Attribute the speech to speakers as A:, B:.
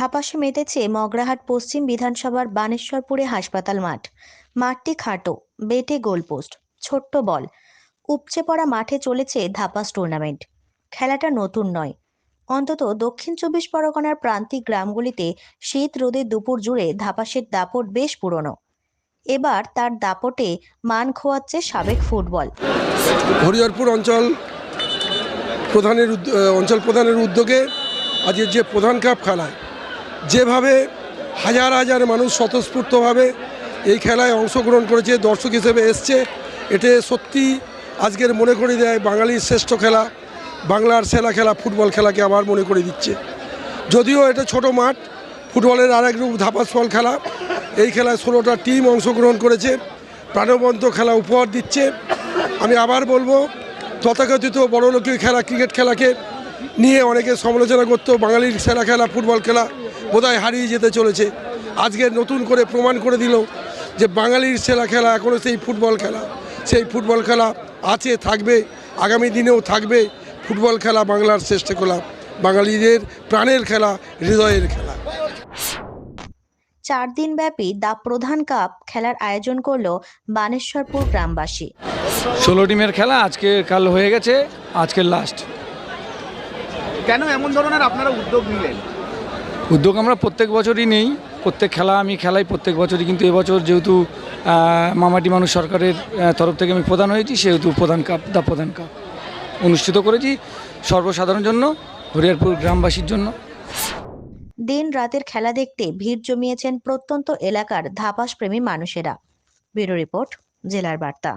A: ধাপাসে মেতেছে মগরাহাট পশ্চিম বিধানসভার বানেশ্বরপুরে হাসপাতাল মাঠ। মাঠটি খাটো, বেটে গোলপোস্ট ছোট্ট বল। উপচে পড়া মাঠে চলেছে ধাপাস টুর্নামেন্ট খেলাটা নতুন নয়। অন্তত দক্ষিণ চব্বিশ পরগনার প্রান্তিক গ্রামগুলিতে শীত রোদের দুপুর জুড়ে ধাপাসের দাপট বেশ পুরনো। এবার তার দাপটে মান খোয়াচ্ছে সাবেক ফুটবল।
B: হরিহরপুর অঞ্চল প্রধানের অঞ্চল প্রধানের উদ্যোগে আজকের যে প্রধান কাপ খেলায় যেভাবে হাজার হাজার মানুষ স্বতঃস্ফূর্তভাবে এই খেলায় অংশগ্রহণ করেছে, দর্শক হিসেবে এসছে। এতে সত্যি আজকের মনে করে দেয় বাঙালির শ্রেষ্ঠ খেলা, বাংলার সেরা খেলা, ফুটবল খেলাকে আবার মনে করে দিচ্ছে। যদিও এটা ছোট মাঠ, ফুটবলের আরেক রূপ ধাপাস বল খেলা। এই খেলায় ষোলোটা টিম অংশগ্রহণ করেছে, প্রাণবন্ত খেলা উপহার দিচ্ছে। আমি আবার বলব, তথাকথিত বড়লোকীয় খেলা, ক্রিকেট খেলাকে নিয়ে অনেকে সমালোচনা করতো, বাঙালির সেরা খেলা, ফুটবল খেলা। বোধহয় হারিয়ে যেতে চলেছে। আজকে নতুন করে প্রমাণ করে দিল যে বাঙালির সেরা খেলা এখনও সেই ফুটবল খেলা। সেই ফুটবল খেলা আছে থাকবে আগামী দিনেও থাকবে। ফুটবল খেলা বাংলার শ্রেষ্ঠ খেলা বাঙালিদের প্রাণের খেলা হৃদয়ের খেলা।
A: চার দিনব্যাপী দা প্রধান কাপ খেলার আয়োজন করল বানেশ্বরপুর গ্রামবাসী।
C: ষোলো টিমের খেলা আজকে কাল হয়ে গেছে আজকের লাস্ট
D: কেন এমন ধরনের আপনারা উদ্যোগ নিলেন?
C: উদ্যোগ আমরা প্রত্যেক বছরই নেই। প্রত্যেক খেলা আমি খেলাই প্রত্যেক বছরই, কিন্তু এবছর যেহেতু মামাটি মানুষ সরকারের তরফ থেকে আমি প্রধান হয়েছি, সেহেতু প্রধান কাপ, দা প্রধান কাপ অনুষ্ঠিত করেছি সর্বসাধারণের জন্য, হরিয়ারপুর গ্রামবাসীর জন্য।
A: দিন রাতের খেলা দেখতে ভিড় জমিয়েছেন প্রত্যন্ত এলাকার ধাপাস প্রেমী মানুষেরা। ব্যুরো রিপোর্ট, জেলার বার্তা।